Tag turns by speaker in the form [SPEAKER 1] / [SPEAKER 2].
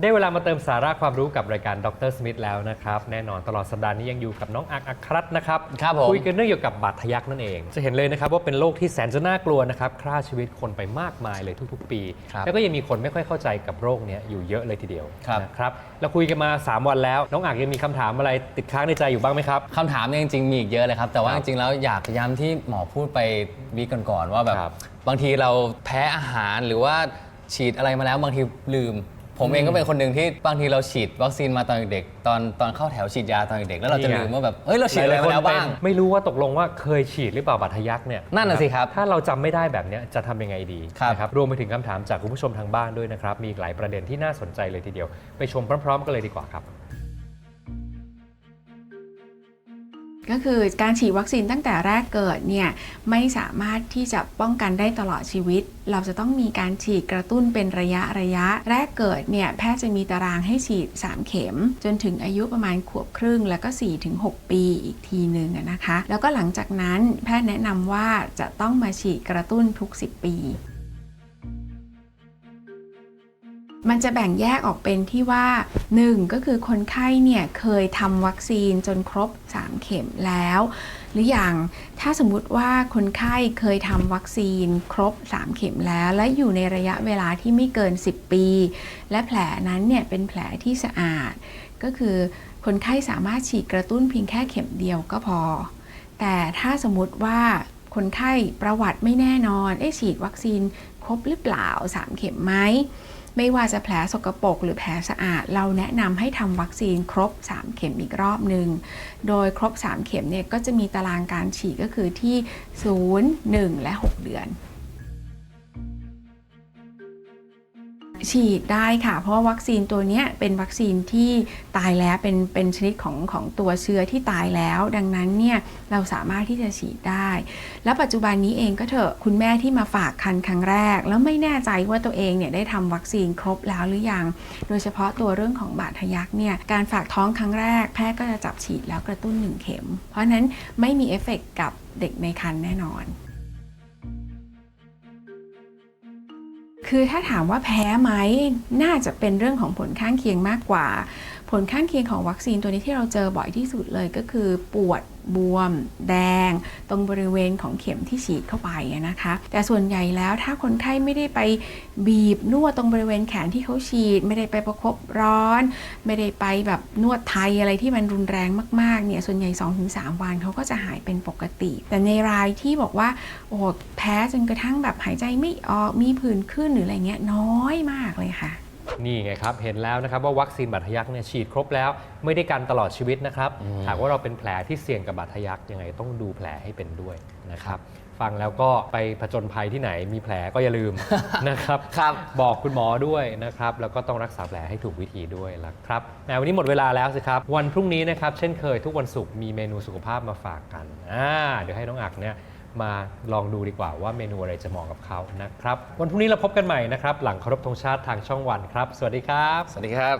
[SPEAKER 1] ได้เวลามาเติมสาระความรู้กับรายการดรสมิธแล้วนะครับ แน่นอนตลอดสัปดาห์นี้ยังอยู่กับน้องอักอัครรัตน์นะครับ
[SPEAKER 2] ครับผม
[SPEAKER 1] คุยกันเรื่องเกี่ยวกับบาดทะยักนั่นเอง จะเห็นเลยนะครับว่าเป็นโรคที่แสนจะน่ากลัวนะครับฆ่าชีวิตคนไปมากมายเลยทุกๆ ปี
[SPEAKER 2] ครับ
[SPEAKER 1] แล้วก็ยังมีคนไม่ค่อยเข้าใจกับโรคเนี้ยอยู่เยอะเลยทีเดียว
[SPEAKER 2] ครับ
[SPEAKER 1] นะครับเราคุยกันมา 3 วันแล้ว น้องอักยังมีคำถามอะไรติดค้างในใจอยู่บ้างไหมครับ
[SPEAKER 2] คำถามเนี่ยจริงๆมีอีกเยอะเลยครับแต่ว่า
[SPEAKER 1] ครั
[SPEAKER 2] จ
[SPEAKER 1] บ
[SPEAKER 2] ริงๆแล้วอยากย้ำที่หมอพูดไปวีคก่อนๆว่าแบบ
[SPEAKER 1] ครับ
[SPEAKER 2] บางทีเราแพ้อาหารหรือว่าฉีดอะไรมาแล้วบางทีลืม ผมเองก็เป็นคนหนึ่งที่บางทีเราฉีดวัคซีนมาตอนเด็กๆตอนตอนเข้าแถวฉีดยาตอนเด็กๆแล้วเราจะ
[SPEAKER 1] นี่ไง
[SPEAKER 2] ลืมว่าแบบเฮ้ยเราฉีดอะไรมาแล้วบ้าง
[SPEAKER 1] หยๆคนเป็นไม่รู้ว่าตกลงว่าเคยฉีดหรือเปล่าบาดทะยักเนี่ย
[SPEAKER 2] นั่นน่ะสิครับ
[SPEAKER 1] ถ้าเราจำไม่ได้แบบเนี้ยจะทำยังไงดี
[SPEAKER 2] ครับ
[SPEAKER 1] นะครับรวมไปถึงคำถามจากคุณผู้ชมทางบ้านด้วยนะครับ มีอีกหลายประเด็นที่น่าสนใจเลยทีเดียว ไปชมพร้อมๆกันเลยดีกว่าครับ
[SPEAKER 3] ก็คือการฉีดวัคซีนตั้งแต่แรกเกิดเนี่ยไม่สามารถที่จะป้องกันได้ตลอดชีวิต เราจะต้องมีการฉีดกระตุ้นเป็นระยะระยะ แรกเกิดเนี่ยแพทย์จะมีตารางให้ฉีด 3 เข็ม จนถึงอายุประมาณขวบครึ่ง แล้วก็ 4-6 ปีอีกทีหนึ่งนะคะ แล้วก็หลังจากนั้นแพทย์แนะนำว่าจะต้องมาฉีดกระตุ้นทุก 10 ปี มันจะแบ่งแยกออกเป็นที่ว่า 1 ก็คือคนไข้เนี่ยเคยทำวัคซีนจนครบ 3 เข็มแล้ว หรืออย่างถ้าสมมุติว่าคนไข้เคยทำวัคซีนครบ 3 เข็มแล้ว และอยู่ในระยะเวลาที่ไม่เกิน 10 ปี และแผลนั้นเนี่ยเป็นแผลที่สะอาด ก็คือคนไข้สามารถฉีดกระตุ้นเพียงแค่เข็มเดียวก็พอ แต่ถ้าสมมติว่าคนไข้ประวัติไม่แน่นอน เอ๊ฉีดวัคซีนครบหรือเปล่า 3 เข็มไหม ไม่ว่าจะแผลสกรปรกหรือแผลสะอาด เราแนะนำให้ทำวัคซีนครบ 3 เข็มอีกรอบหนึ่ง โดยครบ 3 เข็มเนี่ยก็จะมีตารางการฉีดก็คือที่ 0 1 และ 6 เดือน ฉีดได้ค่ะ เพราะวัคซีนตัวนี้เป็นวัคซีนที่ตายแล้วเป็นเป็นชนิดของของตัวเชื้อที่ตายแล้ว ดังนั้นเนี่ยเราสามารถที่จะฉีดได้ แล้วปัจจุบันนี้เองก็เถอะคุณแม่ที่มาฝากคันครั้งแรก แล้วไม่แน่ใจว่าตัวเองเนี่ยได้ทำวัคซีนครบแล้วหรือยัง โดยเฉพาะตัวเรื่องของบาดทะยักเนี่ยการฝากท้องครั้งแรกแพทย์ก็จะจับฉีดแล้วกระตุ้นหนึ่งเข็ม เพราะนั้นไม่มีเอฟเฟกต์กับเด็กในครรภ์แน่นอน คือถ้าถามว่าแพ้ไหมน่าจะเป็นเรื่องของผลข้างเคียงมากกว่า ผลข้างเคียงของวัคซีนตัวนี้ที่เราเจอบ่อยที่สุดเลยก็คือปวดบวม แดง ตรงบริเวณของเข็มที่ฉีดเข้าไปนะคะ แต่ส่วนใหญ่แล้วถ้าคนไข้ไม่ได้ไปบีบนวดตรงบริเวณแขนที่เขาฉีด ไม่ได้ไปประคบร้อน ไม่ได้ไปแบบนวดไทยอะไรที่มันรุนแรงมากๆเนี่ยส่วนใหญ่ 2-3 วันเขาก็จะหายเป็นปกติ แต่ในรายที่บอกว่าโอ้โหแพ้จนกระทั่งแบบหายใจไม่ออกมีผื่นขึ้นหรืออะไรเงี้ยน้อยมากเลยค่ะ
[SPEAKER 1] นี่ไงครับ เห็นแล้วนะครับว่าวัคซีนบาดทะยักเนี่ยฉีดครบแล้ว ไม่ได้กันตลอดชีวิตนะครับหากว่าเราเป็นแผลที่เสี่ยงกับบาดทะยักยังไงต้องดูแผลให้เป็นด้วยนะครับฟังแล้วก็ไปผจญภัยที่ไหนมีแผลก็อย่าลืม นะครับ
[SPEAKER 2] ครับ
[SPEAKER 1] บอกคุณหมอด้วยนะครับ แล้วก็ต้องรักษาแผลให้ถูกวิธีด้วยละครับแหมวันนี้หมดเวลาแล้วสิครับ วันพรุ่งนี้นะครับ เช่นเคยทุกวันศุกร์มีเมนูสุขภาพมาฝากกันอ่าเดี๋ยวให้น้องอักเนี่ย มาลองดูดีกว่าว่าเมนูอะไรจะเหมาะกับเขานะครับ วันพรุ่งนี้เราพบกันใหม่นะครับ หลังเคารพธงชาติทางช่องวันครับ สวัสดีครับ
[SPEAKER 2] สวัสดีครับ